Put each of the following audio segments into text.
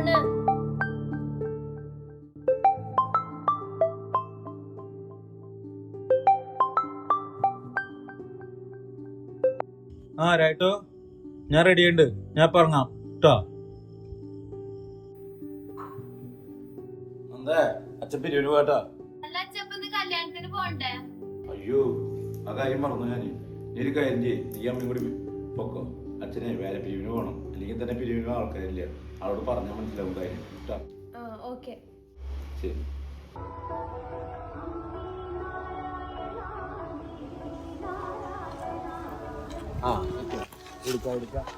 Phone ആ രായിട്ടോ ഞാൻ റെഡിയുണ്ട് ഞാൻ പറഞ്ഞാം കേട്ടോ അതെ അച്ഛൻ പിരിവിന് പോട്ടാ അയ്യോ കാര്യം മറന്നു ഞാൻ ഒരു കാര്യം ചെയ്യും. നീ അമ്മയും കൂടി പൊക്കോ. അച്ഛനെ വേറെ പിരിവിന് പോകണം അല്ലെങ്കിൽ തന്നെ പിരിവിന് ആൾക്കാരില്ല. അവളോട് പറഞ്ഞാൽ മനസ്സിലാവും ഓക്കെ. ശരി.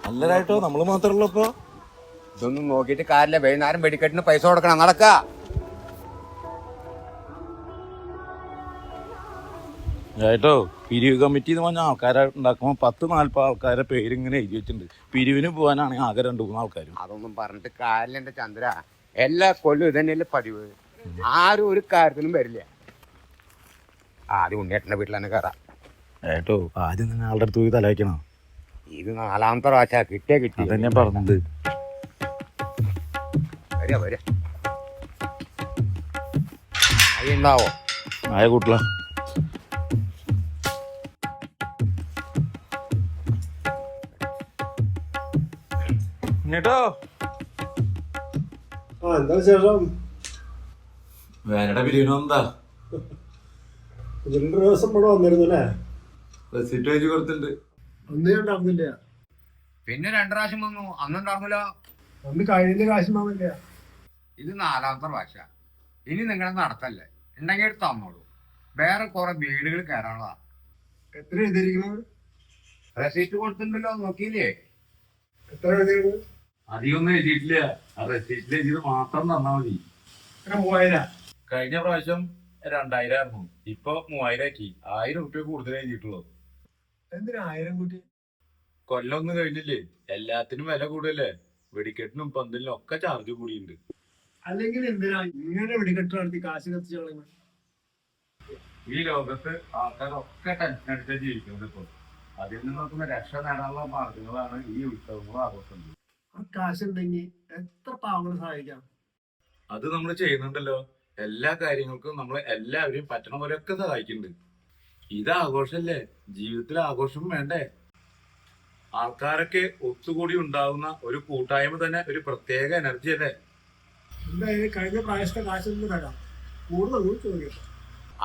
അല്ല രായിട്ടോ നമ്മൾ മാത്രമല്ലോ ഇപ്പൊ ഇതൊന്നും നോക്കിയിട്ട് കാര്യമില്ല. വൈകുന്നേരം വെടിക്കെട്ടിന് പൈസ കൊടുക്കണം. നടക്ക. ഏട്ടോ പിരിവ് കമ്മിറ്റി എന്ന് പറഞ്ഞാൽ ആൾക്കാരെ ഉണ്ടാക്കുമ്പോൾ പത്ത് നാല്പത് ആൾക്കാരെ പേരിങ്ങനെ എഴുതി വെച്ചിട്ടുണ്ട്. പിരിവിന് പോകാനാണെങ്കിൽ ആകെ രണ്ട് മൂന്ന് ആൾക്കാർ അതൊന്നും പറഞ്ഞിട്ട് കാലിന്റെ ചന്ദ്ര. എല്ലാ കൊല്ലും ഇത് തന്നെയല്ലേ പതിവ്? ആരും ഒരു കാര്യത്തിനും വരില്ല. ആദ്യം ഉണ്ണിയേട്ടന്റെ വീട്ടിൽ തന്നെ കയറാം. ഏട്ടോ ആദ്യം തന്നെ ആളുടെ അടുത്ത് പോയി തലവയ്ക്കണം ഇത് നാലാമത്തെ പ്രാവശ്യ കിട്ടിയ കിട്ടി അതന്നെ പറഞ്ഞത്. വരിക. ആയി ഉണ്ടാവോ? ആയ കൂട്ടില. കേട്ടോ. ആ എന്താ വിശേഷം? വേനയുടെ ബിരിയാണി എന്താ? രണ്ട് ദിവസം ഇവിടെ വന്നിരുന്നു അല്ലേ? റെസിപ്റ്റ് വെച്ച് കൊടുത്തിട്ടുണ്ട്. അന്ന് ഞാൻ പിന്നെ രണ്ടു പ്രാവശ്യം വന്നു. അന്നുണ്ടാർന്നില്ല അന്ന് കഴിഞ്ഞ പ്രാവശ്യം വന്നില്ല ഇത് നാലാമത്തെ പ്രാവശ്യ. ഇനി നിങ്ങളെ നടത്തല്ലേ? ഉണ്ടെങ്കിൽ എടുത്ത് തന്നോളൂ. വേറെ കുറെ വീടുകൾ കയറാനുള്ളതാ. എത്ര എഴുതിയിരിക്കുന്നത്? റെസീറ്റ് കൊടുത്തിട്ടുണ്ടല്ലോ നോക്കിയില്ലേ? എത്ര എഴുതിയിരിക്കുന്നത്? അധികമൊന്നും എഴുതിയിട്ടില്ല. ആ റെസിപ്റ്റിൽ എഴുതിയത് മാത്രം തന്നാ മതി. മൂവായിരം കഴിഞ്ഞ പ്രാവശ്യം രണ്ടായിരം ആയിരുന്നു. ഇപ്പൊ മൂവായിരം ആക്കി. ആയിരം റുപ്യ കൂടുതൽ എഴുതിയിട്ടുള്ളൂ. എന്തിനാ ആയിരം കൂട്ടി? കൊല്ലം ഒന്നും കഴിഞ്ഞില്ലേ? എല്ലാത്തിനും വില കൂടുതലേ വെടിക്കെട്ടിനും പന്തലിനും ഒക്കെ ചാർജ് കൂടിയുണ്ട് അല്ലെങ്കിൽ എന്തിനാ ഇങ്ങനെ വെടിക്കെട്ട് നടത്തി കാശ് കത്തിച്ചു കളയുന്നത്? ഈ ലോകത്ത് ആൾക്കാരൊക്കെ ടെൻഷൻ അടിച്ചാ ജീവിക്കുന്നത് ഇപ്പൊ. അതിൽ നിന്നൊക്കെ രക്ഷ നേടാനുള്ള മാർഗങ്ങളാണ് ഈ ഉത്സവങ്ങളും ആഘോഷങ്ങളും. ആ കാശ് ഉണ്ടെങ്കിൽ എത്ര പാവങ്ങളെ സഹായിക്കാം? അത് നമ്മൾ ചെയ്യുന്നുണ്ടല്ലോ. എല്ലാ കാര്യങ്ങൾക്കും നമ്മൾ എല്ലാവരെയും പറ്റണ പോലെയൊക്കെ സഹായിക്കുന്നുണ്ട് ഇത് ആഘോഷല്ലേ? ജീവിതത്തിൽ ആഘോഷം വേണ്ടേ? ആൾക്കാരൊക്കെ ഒത്തുകൂടി ഉണ്ടാവുന്ന ഒരു കൂട്ടായ്മ തന്നെ ഒരു പ്രത്യേക എനർജി അല്ലേ? എന്തായാലും കഴിഞ്ഞ പ്രാവശ്യത്തെ കാശ് ഒന്ന് തരാം. കൂടുതലൊന്നും ചോദിക്കാം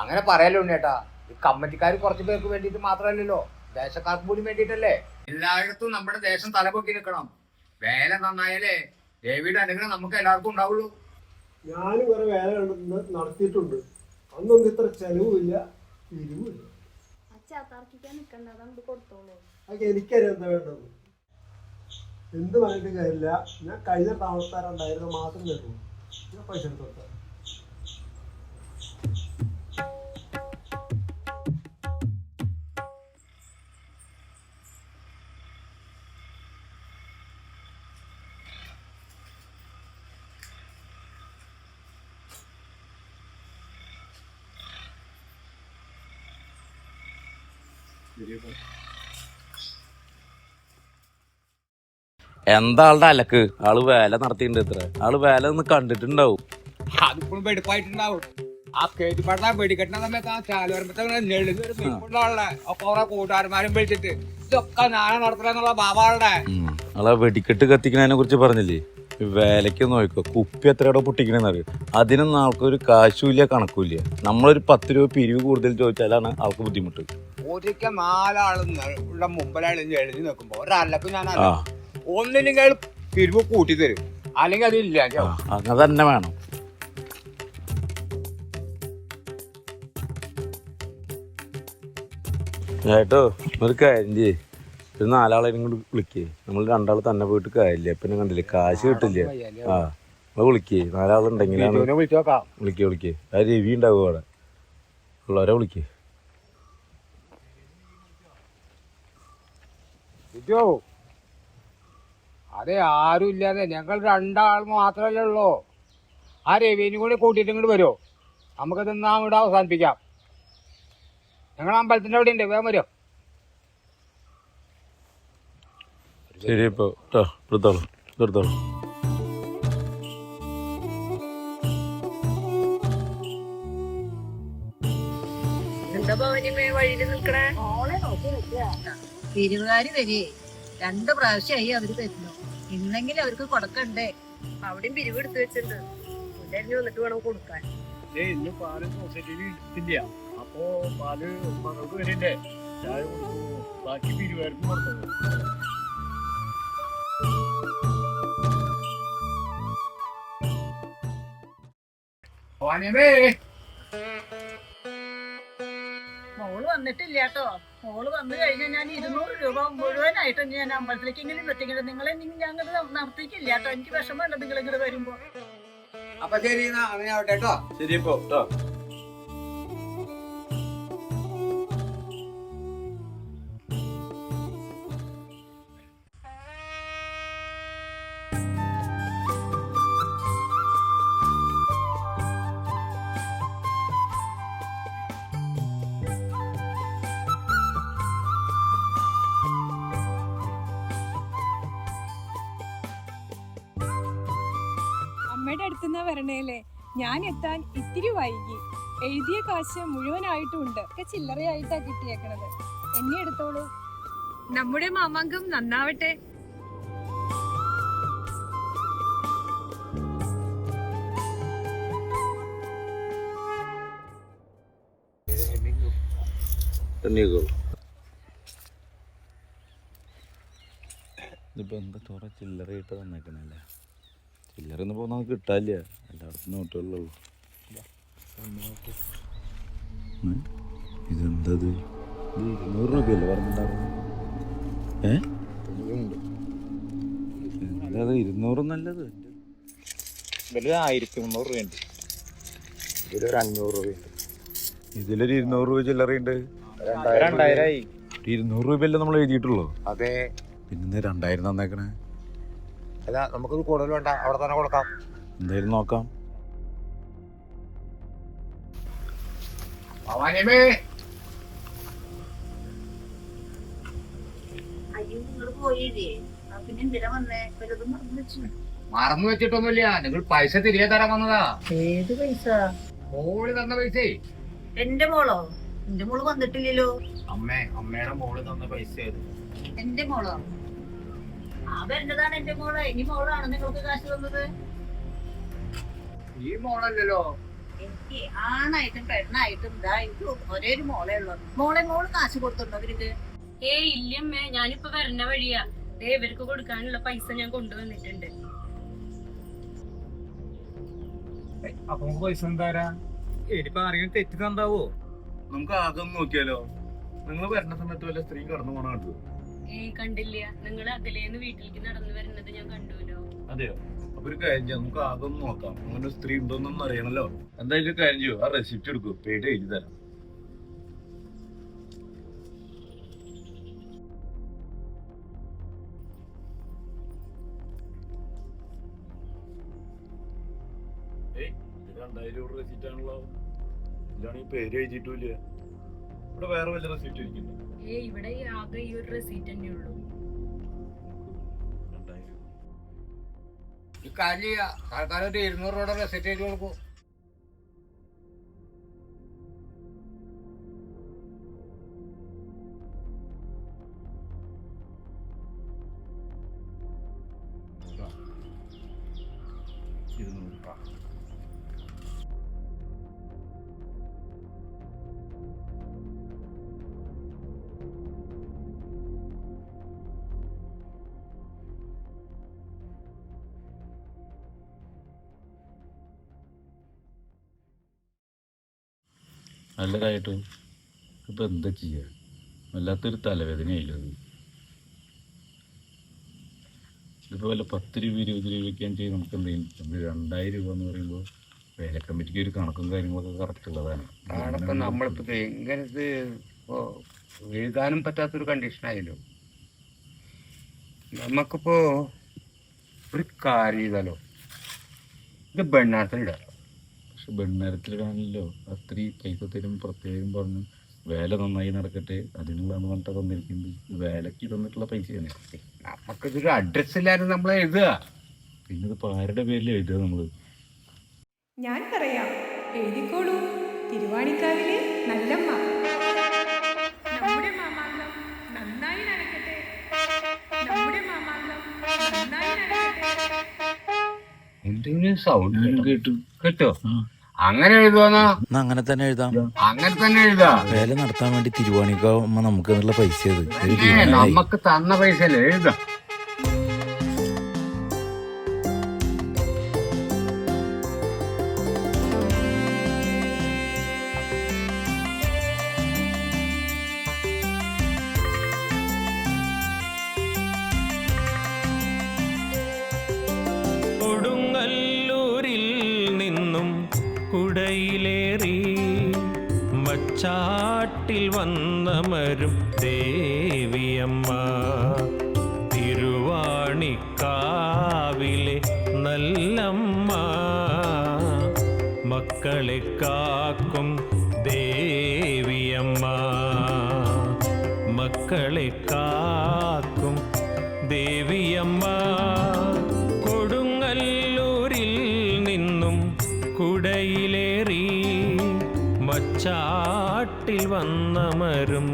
അങ്ങനെ പറയല്ലോ ഉണ്ണേട്ടാ ഈ കമ്മിറ്റിക്കാർ കുറച്ച് പേർക്ക് വേണ്ടിയിട്ട് മാത്രമല്ലല്ലോ. ദേശക്കാർക്ക് കൂടി വേണ്ടിയിട്ടല്ലേ? എല്ലായിടത്തും നമ്മുടെ ദേശം തലപൊക്കി നിൽക്കണം. വേല നന്നായാലേ ദേവിയുടെ അനുഗ്രഹം നമുക്ക് എല്ലാവർക്കും ഉണ്ടാവുള്ളൂ. ഞാനും കുറെ വേല നടത്തിയിട്ടുണ്ട്. അന്നൊന്നും ഇത്ര ചെലവുമില്ല എനിക്കറിയാം എന്താ വേണ്ടത്. എന്ത് പറഞ്ഞിട്ട് കാര്യമില്ല. ഞാൻ കഴിഞ്ഞ താമസക്കാരുണ്ടായിരുന്ന മാത്രം തരുള്ളൂ ഞാൻ പൈസ എടുത്ത് എന്താ ആളുടെ അലക്ക്? ആൾ വേല നടത്തിയിട്ടുണ്ട് ഇത്ര. ആൾ വേല ഒന്ന് കണ്ടിട്ടുണ്ടാവും. അതിപ്പോഴും വെടുപ്പായിട്ടുണ്ടാവും. ആ കേട്ടിപ്പാട്ടാ പടത്താ വെടിക്കെട്ടുന്ന സമയത്ത് ആ ചാൽ വരുമ്പോഴത്തേക്ക് കുറെ കൂട്ടുകാരന്മാരും വിളിച്ചിട്ട് ഇതൊക്കെ നാളെ നടത്തലെന്നുള്ള ബാബാളുടെ. ആളെ വെടിക്കെട്ട് കത്തിക്കണതിനെ കുറിച്ച് പറഞ്ഞില്ലേ? വേലയ്ക്ക് നോക്കുക കുപ്പി എത്രയോടെ പൊട്ടിക്കണെന്ന് അറിയോ അതിനൊന്നും ആൾക്കൊരു കാശുമില്ല കണക്കുമില്ല. നമ്മളൊരു പത്ത് രൂപ പിരിവ് കൂടുതൽ ചോദിച്ചാലാണ് ആൾക്ക് ബുദ്ധിമുട്ട്. ഒരിക്കൽ നാലാൾ ഉള്ള മുമ്പിലാണ് എഴുതി നോക്കുമ്പോ ഒരല്ലക്ക് ഞാൻ ഒന്നില്ലെങ്കിൽ അയാൾ പിരിവ് കൂട്ടി തരും. അല്ലെങ്കിൽ അതില്ല അങ്ങനെ തന്നെ വേണം. ഏട്ടോ ഒരു കാര്യം ചെയ്യേ. ഒരു നാലാളെയും കൂടി വിളിക്കേ. നമ്മൾ രണ്ടാൾ തന്നെ പോയിട്ട് കാര്യമില്ല. പിന്നെ കണ്ടില്ലേ കാശ് കിട്ടില്ല? ആ നമ്മൾ വിളിക്കേ. നാലാളുണ്ടെങ്കിലാണ് നോക്കാം. വിളിക്കേ വിളിക്കേ. ആ രവി ഉണ്ടാവും അവിടെ. ഉള്ളവരെ വിളിക്കേ. അതെ ആരും ഇല്ലാതെ. ഞങ്ങൾ രണ്ടാൾ മാത്രമല്ലേ ഉള്ളൂ. ആ രവിനും കൂടി കൂട്ടിയിട്ട് ഇങ്ങോട്ട് വരുമോ നമുക്ക് തിന്നാ ഇവിടെ അവസാനിപ്പിക്കാം. ഞങ്ങൾ അമ്പലത്തിന്റെ അവിടെ ഉണ്ട് വേഗം വരുമോ ശരി ഇപ്പൊ കേട്ടോ എടുത്തോളൂ എടുത്തോളൂ തിരുവുകാരി വരെ രണ്ട് പ്രാവശ്യമായി അവർ തരുന്നു ഇന്നെങ്കിലും അവർക്ക് കൊടുക്കണ്ടേ? അവിടെയും പിരിവ് എടുത്തു വെച്ചിട്ടുണ്ട്. വന്നിട്ട് വേണം കൊടുക്കാൻ. ഏയ് ഇന്ന് പാൽ സൊസൈറ്റിയിൽ ഇല്ല അപ്പോ പാൽ മകൾക്ക് വരണ്ടേ ബാക്കി പിരിവാർക്ക് കൊടുത്തത് മോൾ വന്നിട്ടില്ല കേട്ടോ മോൾ വന്നു കഴിഞ്ഞാൽ ഞാൻ ഇരുന്നൂറ് രൂപ മുഴുവനായിട്ട് ഞാൻ അമ്പലത്തിലേക്ക് ഇങ്ങനെ എത്തിക്കണം. നിങ്ങളെ ഞങ്ങൾ നടത്തിക്കില്ല കേട്ടോ എനിക്ക് വിഷമമുണ്ട് നിങ്ങൾ ഇങ്ങോട്ട് വരുമ്പോ. അപ്പൊ ശരി എന്നാ അങ്ങനെ ആവട്ടെ കേട്ടോ ശരി ഇപ്പോ കേട്ടോ അടുത്തുനിന്നാ ഞാൻ എത്താൻ ഇത്തിരി വൈകി. എഴുതിയ കാശ് മുഴുവനായിട്ടുമുണ്ട്. ഒക്കെ ചില്ലറയായിട്ടാ കിട്ടിയേക്കണത്. എന്നെ എടുത്തോളൂ. നമ്മുടെ മാമാങ്കം നന്നാവട്ടെ. ഇതിപ്പോ എന്താ ചോറ ചില്ലറ ഇട്ട് തന്നേക്കണല്ലേ? ചില്ലറ ഒന്നും പോകുന്ന നമുക്ക് കിട്ടാല്ല എല്ലായിടത്തും നോട്ടുള്ളൂ ഇതെന്തത് ഇത്? ഇരുന്നൂറ് രൂപയല്ലേ പറഞ്ഞിട്ടുണ്ടായിരുന്നു? ഏ? അല്ലാതെ ഇരുന്നൂറ് നല്ലത്? ഇതിൽ ആയിരത്തി മുന്നൂറ് രൂപയുണ്ട്. ഇതിലൊരു അഞ്ഞൂറ് രൂപയുണ്ട്. ഇതിലൊരു ഇരുന്നൂറ് രൂപ ചില്ലറയുണ്ട് രണ്ടായിരമായി ഇരുന്നൂറ് രൂപയല്ലേ നമ്മൾ എഴുതിയിട്ടുള്ളൂ? അതെ. പിന്നെ രണ്ടായിരം തന്നേക്കണേ? അല്ല നമുക്കത് കൂടുതൽ വേണ്ട. അവിടെ തന്നെ കൊടുക്കാം. എന്തായാലും നോക്കാം. ഭവാനിയമ്മേ. അയ്യോ നിങ്ങൾ പോയില്ലേ? പിന്നെ എന്തിനാ വന്നേ? വല്ലതും മറന്നു വെച്ചു. മറന്നു വെച്ചിട്ടൊന്നുമില്ല. നിങ്ങൾ പൈസ തിരികെ തരാൻ വന്നതാ. ഏത് പൈസ? മോൾ തന്ന പൈസേ. എന്റെ മോളോ? എന്റെ മോൾ വന്നിട്ടില്ലല്ലോ. അമ്മേ അമ്മയുടെ മോൾ തന്ന പൈസ എന്റെ മോളോ? ആ വരുന്നതാണ് എന്റെ മോൾ? ഇനി മോളാണ് നിങ്ങൾക്ക് കാശ് തന്നത്? ഈ മോളല്ലല്ലോ. എനിക്ക് ആണായിട്ടും പെണ്ണായിട്ടും ഇതാ എനിക്ക് ഒരേ ഒരു മോളേ ഉള്ളു. മോളെ മോൾ കാശ് കൊടുത്തിട്ടുണ്ടോ അവർക്ക് ഏ ഇല്ലമ്മേ ഞാനിപ്പോ വരണ വഴിയാ. ദേ ഇവർക്ക് കൊടുക്കാനുള്ള പൈസ ഞാൻ കൊണ്ടുവന്നിട്ടുണ്ട്. അപ്പൊ നമുക്ക് പൈസ എന്താരാ? ഇനിയിപ്പോ ആരെങ്കിലും തെറ്റി തന്നാവോ? നമുക്ക് ആകെ നോക്കിയാലോ? നിങ്ങൾ വരണ സമയത്ത് വല്ല സ്ത്രീ കടന്നു പോണ കണ്ടു. കണ്ടില്ല. നിങ്ങൾ അകലേന്ന് വീട്ടിലേക്ക് നടന്നു ഞാൻ ഒരു നമുക്ക് നോക്കാം. സ്ത്രീ അറിയണല്ലോ. എന്തായാലും കാര്യം ആ റെസിപ്റ്റ് എടുക്കൂ. പേര് എഴുതി തരാം. റെസിപ്റ്റ് ആണല്ലോ. ഇതിലാണെങ്കിൽ പേര് എഴുതിയിട്ടില്ല ഇവിടെ വേറെ വല്ല റെസിപ്റ്റ് ഇരിക്കുന്നു ഏയ് ഇവിടെ ആകെ ഈ ഒരു റെസീറ്റ് തന്നെ ഉള്ളൂ. തൽക്കാലം ഒരു ഇരുന്നൂറ് രൂപയുടെ റെസിറ്റ് എഴുതി കൊടുക്കൂ. ഇരുന്നൂറ് രൂപ. നല്ലതായിട്ട് ഇപ്പൊ എന്താ ചെയ്യാ? വല്ലാത്തൊരു തലവേദനയായില്ലത് ഇതിപ്പോൾ വല്ല പത്ത് രൂപ ഇരുപത് രൂപയ്ക്കാൻ ചെയ്ത് നമുക്ക് എന്തെങ്കിലും രണ്ടായിരം രൂപ എന്ന് പറയുമ്പോൾ വേല കമ്മിറ്റിക്ക് ഒരു കണക്കും കാര്യങ്ങളൊക്കെ കറക്റ്റ് ഉള്ളതാണ്. ആടപ്പൊ നമ്മളിപ്പോൾ ഇത് എങ്ങനെ ഇത് ഇപ്പോ എഴുതാനും പറ്റാത്തൊരു കണ്ടീഷനായല്ലോ നമുക്കിപ്പോൾ ഒരു കാര്യം ചെയ്താലോ? ഇത് ബെണ്ണാത്തിലിടാം പക്ഷെ ബണ്ണാരത്തിലാണല്ലോ അത്രയും പൈസ തരും പ്രത്യേകം പറഞ്ഞു. വേല നന്നായി നടക്കട്ടെ. അതിനുള്ളതാണ് പറഞ്ഞിട്ട് തന്നിരിക്കുന്നത്. വേലയ്ക്ക് തന്നിട്ടുള്ള പൈസ പൈസയാണ്. നമുക്കിതൊരു അഡ്രസ് ഇല്ലാതെ നമ്മൾ എഴുതുക. പിന്നെ ഇതിപ്പോൾ ആരുടെ പേരിൽ എഴുതുക നമ്മൾ? ഞാൻ പറയാം എഴുതിക്കോളൂ. തിരുവാണിക്കാവിലെ നല്ലമ്മ. എന്തെങ്കിലും സൗണ്ട് കേട്ടു. കേട്ടോ? അങ്ങനെ എഴുതുവാന്നാ? അങ്ങനെ തന്നെ എഴുതാം. അങ്ങനെ തന്നെ എഴുതാ. വേല നടത്താൻ വേണ്ടി തിരുവാണിക്കാവുമ്പോ നമുക്ക് എന്നുള്ള പൈസ. നമ്മക്ക് തന്ന പൈസ അല്ലേ എഴുതാ. മച്ചാട്ടിൽ വന്നമരും ദേവിയമ്മ. തിരുവാണിക്കാവിലെ നല്ലമ്മ. മക്കളെ കാക്കും ദേവിയമ്മ. മക്കളെ കാക്കും ദേവിയമ്മ. വന്നമരും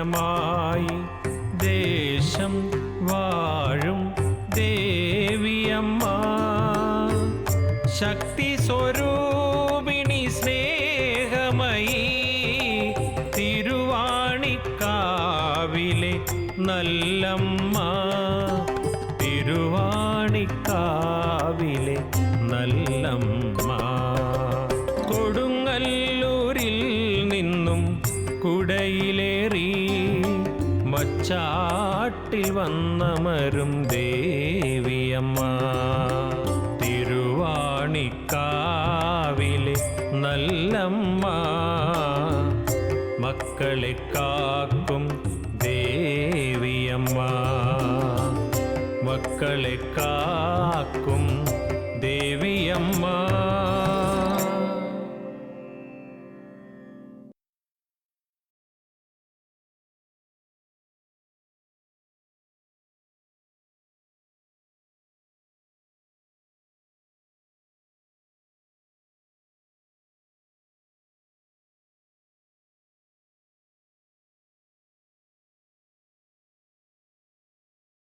ആശ്രയമായി ദേശം വാഴും ദേവിയമ്മ. ശക്തി സ്വരൂപിണി സ്നേഹമയി തിരുവാണിക്കാവിലെ നല്ലമ്മ. തിരുവാണിക്കാവിലെ നല്ലമ്മ. കൊടുങ്ങല്ലൂരിൽ നിന്നും കുടയിലേറി മച്ചാട്ടിൽ വന്നമരും ദേവിയമ്മ. തിരുവാണിക്കാവിലെ നല്ലമ്മ. മക്കളെ കാക്കും ദേവിയമ്മ. മക്കളെ കാക്കും ദേവിയമ്മ.